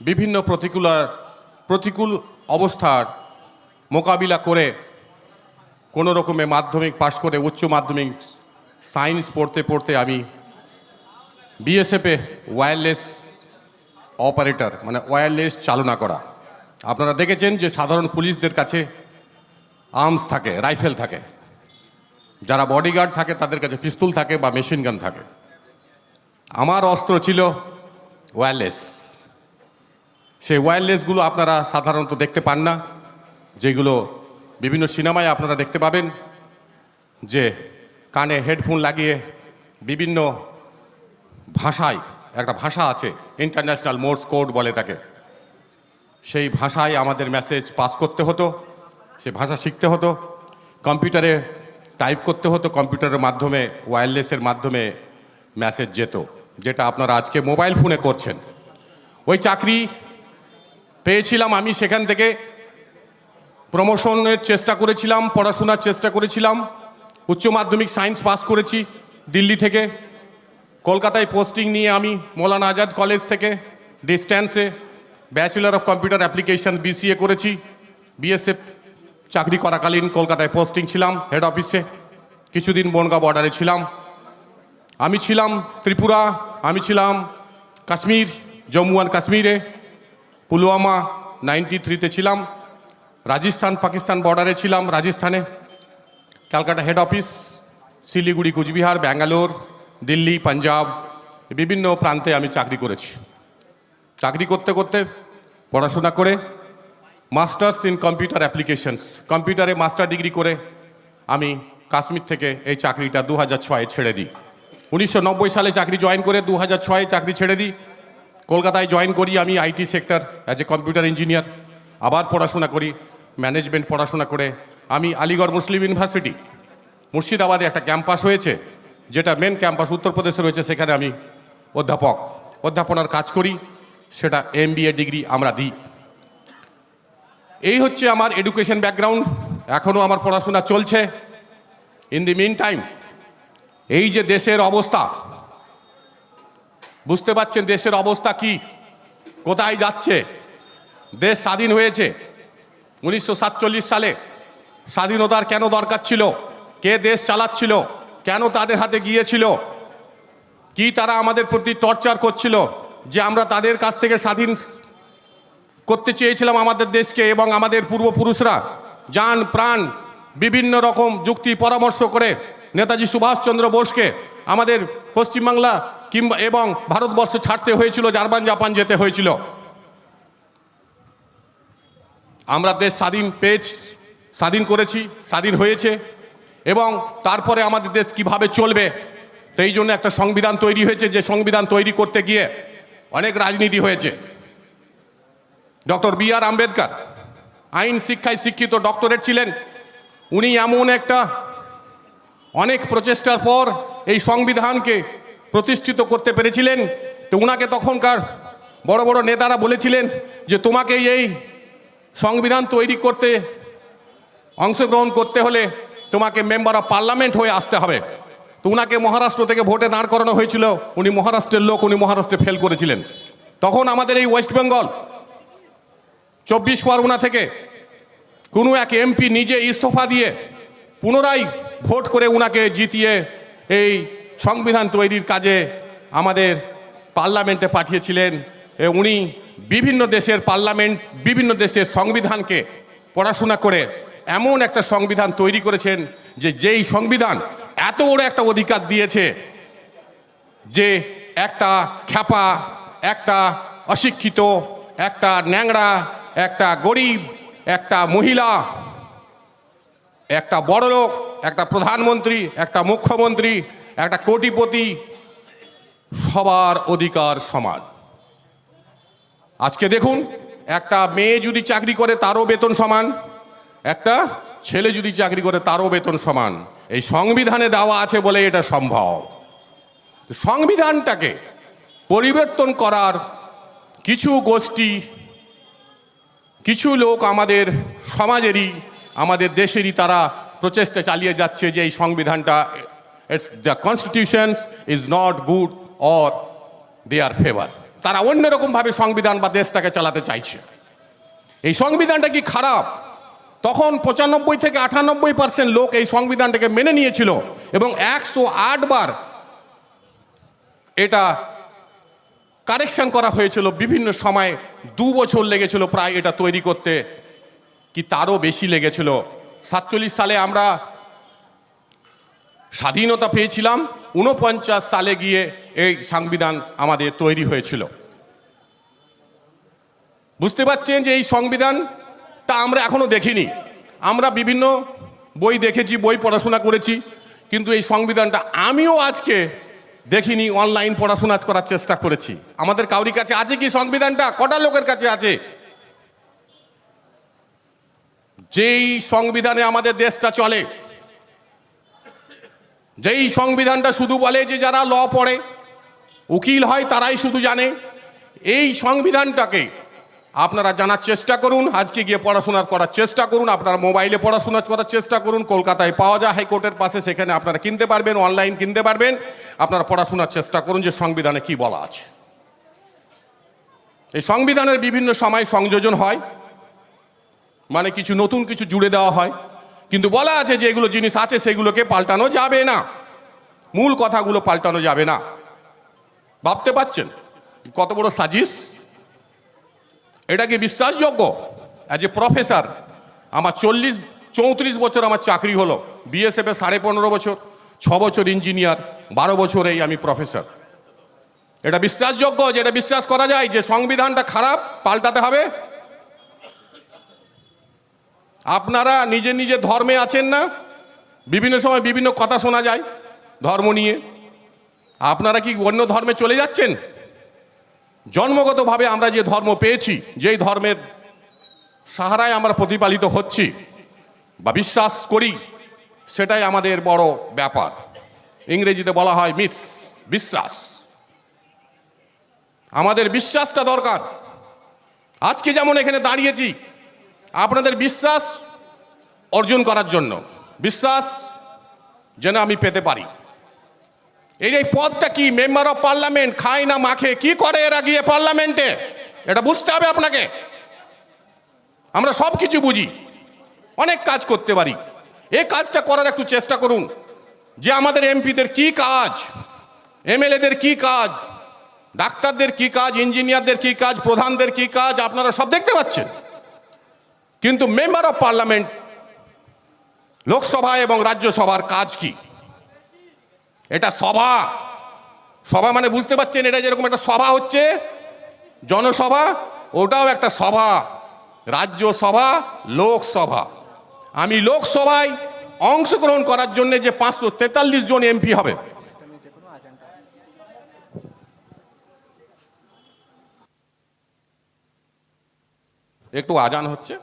বিভিন্ন প্রতিকূলার প্রতিকূল অবস্থার মোকাবিলা করে কোনো রকমে মাধ্যমিক পাশ করে উচ্চ মাধ্যমিক সায়েন্স পড়তে পড়তে আমি বিএসএফে ওয়্যারলেস অপারেটর মানে ওয়্যারলেস চালনা করা। আপনারা দেখেছেন যে সাধারণ পুলিশদের কাছে আর্মস থাকে, রাইফেল থাকে। যারা বডিগার্ড থাকে, তাদের কাছে পিস্তল থাকে বা মেশিন গান থাকে। আমার অস্ত্র ছিল ওয়্যারলেস সেই ওয়্যারলেসগুলো আপনারা সাধারণত দেখতে পান না, যেগুলো বিভিন্ন সিনেমায় আপনারা দেখতে পাবেন, যে কানে হেডফোন লাগিয়ে বিভিন্ন ভাষায়, একটা ভাষা আছে ইন্টারন্যাশনাল মোর্স কোড বলে তাকে। সেই ভাষায় আমাদের মেসেজ পাস করতে হতো, সে ভাষা শিখতে হতো, কম্পিউটারে টাইপ করতে হতো, কম্পিউটারের মাধ্যমে ওয়্যারলেসের মাধ্যমে মেসেজ যেত, যেটা আপনারা আজকে মোবাইল ফোনে করছেন। ওই চাকরি পেয়েছিলাম আমি সেখান থেকে। প্রমোশনের চেষ্টা করেছিলাম, পড়াশোনার চেষ্টা করেছিলাম। উচ্চ মাধ্যমিক সায়েন্স পাস করেছি দিল্লি থেকে। কলকাতায় পোস্টিং নিয়ে আমি মৌলানা আজাদ কলেজ থেকে ডিস্ট্যান্সে bachelor of computer application BCA করেছি। বিএসএফ চাকরি করাকালীন কলকাতায় পোস্টিং ছিলাম হেড অফিসে। কিছুদিন বনগাঁ বর্ডারে ছিলাম। আমি ছিলাম ত্রিপুরা, আমি ছিলাম কাশ্মীর, জম্মু অ্যান্ড কাশ্মীরে। পুলওয়ামা নাইনটি থ্রিতে ছিলাম, রাজস্থান পাকিস্তান বর্ডারে ছিলাম, রাজস্থানে। ক্যালকাটা হেড অফিস, শিলিগুড়ি, কুচবিহার, ব্যাঙ্গালোর, দিল্লি, পাঞ্জাব, বিভিন্ন প্রান্তে আমি চাকরি করেছি। চাকরি করতে করতে, পড়াশোনা করে, মাস্টার্স ইন কম্পিউটার অ্যাপ্লিকেশনস, কম্পিউটারে মাস্টার ডিগ্রি করে আমি কাশ্মীর থেকে এই চাকরিটা দু হাজার ছয়ে ছেড়ে দিই। উনিশশো নব্বই সালে চাকরি জয়েন করে দু হাজার ছয়ে চাকরি ছেড়ে দিই। কলকাতায় জয়েন করি আমি IT sector as a computer engineer আবার পড়াশোনা করি ম্যানেজমেন্ট পড়াশোনা করে। আমি আলিগড় মুসলিম ইউনিভার্সিটি মুর্শিদাবাদে একটা ক্যাম্পাস হয়েছে, যেটা মেন ক্যাম্পাস উত্তরপ্রদেশে রয়েছে, সেখানে আমি অধ্যাপক, অধ্যাপনার কাজ করি, সেটা এম ডিগ্রি আমরা দিই। এই হচ্ছে আমার এডুকেশন ব্যাকগ্রাউন্ড এখনও আমার পড়াশোনা চলছে। ইন দি মিন টাইম এই যে দেশের অবস্থা বুঝতে পারছেন দেশের অবস্থা কি? কোথায় যাচ্ছে? দেশ স্বাধীন হয়েছে। উনিশশো সাতচল্লিশ সালে স্বাধীনতার কেন দরকার ছিল? কে দেশ চালাচ্ছিল? কেন তাদের হাতে গিয়েছিল? কি তারা আমাদের প্রতি টর্চার করছিল? যে আমরা তাদের কাছ থেকে স্বাধীন করতে চেয়েছিলাম আমাদের দেশকে এবং আমাদের পূর্বপুরুষরা যান, প্রাণ, বিভিন্ন রকম যুক্তি পরামর্শ করে নেতাজি সুভাষচন্দ্র বোসকে আমাদের পশ্চিমবাংলা কিংবা এবং ভারতবর্ষ ছাড়তে হয়েছিল, জার্মান জাপান যেতে হয়েছিল। আমরা দেশ স্বাধীন পেয়েছি, স্বাধীন করেছি, স্বাধীন হয়েছে এবং তারপরে আমাদের দেশ কীভাবে চলবে এই জন্য একটা সংবিধান তৈরি হয়েছে। যে সংবিধান তৈরি করতে গিয়ে অনেক রাজনীতি হয়েছে। ডক্টর বি আর আম্বেদকর, আইন শিক্ষায় শিক্ষিত ডক্টরেট ছিলেন। উনি এমন একটা অনেক প্রচেষ্টার পর এই সংবিধানকে প্রতিষ্ঠিত করতে পেরেছিলেন। তো উনাকে তখনকার বড় বড় নেতারা বলেছিলেন যে তোমাকে এই সংবিধান তৈরি করতে, অংশগ্রহণ করতে হলে তোমাকে মেম্বার অফ পার্লামেন্ট হয়ে আসতে হবে। তো উনাকে মহারাষ্ট্র থেকে ভোটে দাঁড় করানো হয়েছিল। উনি মহারাষ্ট্রের লোক, উনি মহারাষ্ট্রে ফেল করেছিলেন। তখন আমাদের এই ওয়েস্ট বেঙ্গল চব্বিশ পরগনা থেকে কোনো এক এমপি নিজে ইস্তফা দিয়ে পুনরায় ভোট করে উনাকে জিতিয়ে এই সংবিধান তৈরির কাজে আমাদের পার্লামেন্টে পাঠিয়েছিলেন উনি বিভিন্ন দেশের পার্লামেন্ট, বিভিন্ন দেশের সংবিধানকে পড়াশোনা করে এমন একটা সংবিধান তৈরি করেছেন যে যেই সংবিধান এত বড় একটা অধিকার দিয়েছে যে একটা খ্যাপা, একটা অশিক্ষিত, একটা ন্যাংরা একটা গরিব, একটা মহিলা একটা বড়লোক একটা প্রধানমন্ত্রী, একটা মুখ্যমন্ত্রী, একটা কোটিপতি, সবার অধিকার সমান। আজকে দেখুন, একটা মেয়ে যদি চাকরি করে তারও বেতন সমান, একটা ছেলে যদি চাকরি করে তারও বেতন সমান। এই সংবিধানে দেওয়া আছে বলে এটা সম্ভব। সংবিধানটাকে পরিবর্তন করার কিছু গোষ্ঠী, কিছু লোক আমাদের সমাজেরই আমাদের দেশেরই তারা প্রচেষ্টা চালিয়ে যাচ্ছে যে এই সংবিধানটা it's the constitutions is not good or they are favour তারা অন্যরকমভাবে সংবিধান বা দেশটাকে চালাতে চাইছে। এই সংবিধানটা কি খারাপ? তখন পঁচানব্বই থেকে আটানব্বই পার্সেন্ট লোক এই সংবিধানটাকে মেনে নিয়েছিল এবং একশো আট বার এটা কারেকশন করা হয়েছিল। বিভিন্ন সময় দু বছর লেগেছিল প্রায় এটা তৈরি করতে। কি তারও বেশি লেগেছিল? সাতচল্লিশ সালে আমরা স্বাধীনতা পেয়েছিলাম উনপঞ্চাশ সালে গিয়ে এই সংবিধান আমাদের তৈরি হয়েছিল। বুঝতে পারছেন যে এই সংবিধানটা আমরা এখনও দেখিনি। আমরা বিভিন্ন বই দেখেছি, বই পড়াশোনা করেছি, কিন্তু এই সংবিধানটা আমিও আজকে দেখিনি, অনলাইন পড়াশোনা করার চেষ্টা করেছি। আমাদের কাউরি কাছে আছে কি সংবিধানটা? কটা লোকের কাছে আছে? যেই সংবিধানে আমাদের দেশটা চলে, যেই সংবিধানটা শুধু বলে যে যারা ল পড়ে, উকিল হয় তারাই শুধু জানে, এই সংবিধানটাকে আপনারা জানার চেষ্টা করুন, আজকে গিয়ে পড়াশোনার করার চেষ্টা করুন, আপনারা মোবাইলে পড়াশোনা করার চেষ্টা করুন, কলকাতায় পাওয়া যায়, হাইকোর্টের পাশে সেখানে আপনারা কিনতে পারবেন, অনলাইন কিনতে পারবেন, আপনারা পড়াশোনার চেষ্টা করুন যে সংবিধানে কি বলা আছে। এই সংবিধানের বিভিন্ন সময় সংযোজন হয় মানে কিছু নতুন কিছু জুড়ে দেওয়া হয়। কিন্তু বলা আছে যে এগুলো জিনিস আছে, সেগুলোকে পাল্টানো যাবে না। মূল কথাগুলো পাল্টানো যাবে না। ভাবতে পাচ্ছেন কত বড় সাজিস এটা কি বিশ্বাসযোগ্য? অ্যাজ এ প্রফেসর আমার চল্লিশ, চৌত্রিশ বছর আমার চাকরি হলো। বিএসএফে সাড়ে পনেরো বছর, ছ বছর ইঞ্জিনিয়ার বারো বছরেই আমি প্রফেসর এটা বিশ্বাসযোগ্য যে এটা বিশ্বাস করা যায় যে সংবিধানটা খারাপ, পাল্টাতে হবে। আপনারা নিজে নিজে ধর্মে আছেন না? বিভিন্ন সময় বিভিন্ন কথা শোনা যায় ধর্ম নিয়ে। আপনারা কি অন্য ধর্মে চলে যাচ্ছেন? জন্মগতভাবে আমরা যে ধর্ম পেয়েছি, যেই ধর্মের সাহারায় আমরা প্রতিপালিত হচ্ছি বা বিশ্বাস করি, সেটাই আমাদের বড় ব্যাপার। ইংরেজিতে বলা হয় মিথস, বিশ্বাস। আমাদের বিশ্বাসটা দরকার। আজকে যেমন এখানে দাঁড়িয়েছি আপনাদের বিশ্বাস অর্জন করার জন্য, বিশ্বাস যেন আমি পেতে পারি। এই এই পদটা কি মেম্বার অফ পার্লামেন্ট খায় না মাখে, কি করে এরা গিয়ে পার্লামেন্টে? এটা বুঝতে হবে আপনাকে। আমরা সব কিছু বুঝি, অনেক কাজ করতে পারি। এই কাজটা করার একটু চেষ্টা করুন, যে আমাদের এমপিদের কি কাজ, এমএলএদের কি কাজ, ডাক্তারদের কি কাজ, ইঞ্জিনিয়ারদের কি কাজ, প্রধানদের কি কাজ, আপনারা সব দেখতে পাচ্ছেন। কিন্তু মেম্বার অফ পার্লামেন্ট লোকসভা এবং রাজ্যসভার কাজ কি এটা সভা সভা মানে বুঝতে পারছেন এটা যেরকম একটা সভা হচ্ছে জনসভা ওটাও একটা সভা রাজ্যসভা লোকসভা আমি লোকসভায় অংশগ্রহণ করার জন্য যে পাঁচশো তেতাল্লিশ জন এমপি হবে। একটু আজান হচ্ছে।